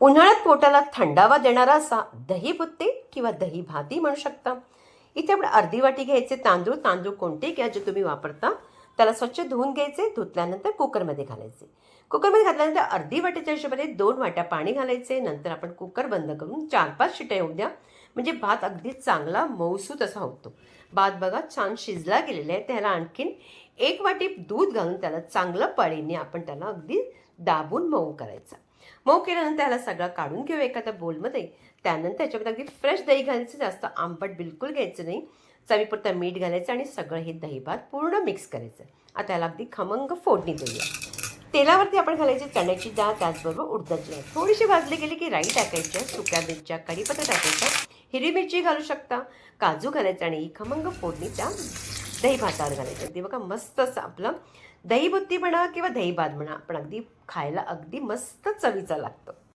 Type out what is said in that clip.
उन्हाळ्यात पोटाला थंडावा देणारा असा दही बुत्ते किंवा दही भाती म्हणू शकता. इथे आपण अर्धी वाटी घ्यायचे तांदूळ तांदूळ कोणते घ्या जे तुम्ही वापरता. त्याला स्वच्छ धुवून घ्यायचे धुतल्यानंतर कुकरमध्ये घालायचे. कुकरमध्ये घातल्यानंतर अर्धी वाटीच्या हिशोबाने दोन वाट्या पाणी घालायचे. नंतर आपण कुकर बंद करून चार पाच शिट्या येऊ द्या. म्हणजे भात अगदी चांगला मऊसूत असा होतो. भात बघा छान शिजला गेलेला आहे. त्याला आणखीन एक वाटी दूध घालून त्याला चांगलं पळीने आपण त्याला अगदी दाबून मऊ करायचा. मऊ केल्यानंतर त्याला सगळं काढून घेऊ एखाद्या बोलमध्ये त्यानंतर त्याच्यामध्ये अगदी फ्रेश दही घालायचं जास्त आंबट बिलकुल घ्यायचं नाही. चवीपुरतं मीठ घालायचं आणि सगळं हे दही भात पूर्ण मिक्स करायचं. आता याला अगदी खमंग फोडणी देऊया. तेलावरती आपण घालायची चण्याची डाळ त्याचबरोबर उडदाची डाळ. थोडीशी भाजली गेली की राई टाकायच्या सुक्या मिरच्या कढीपत्ता टाकायच्या हिरवी मिरची घालू शकता. काजू घालायचं आणि खमंग फोडणी त्या दही भातावर घालायचं ते बघा मस्त असं आपलं दहीबुत्ती म्हणा किंवा दही भात म्हणा पण अगदी खायला अगदी मस्त चवीचा लागतं.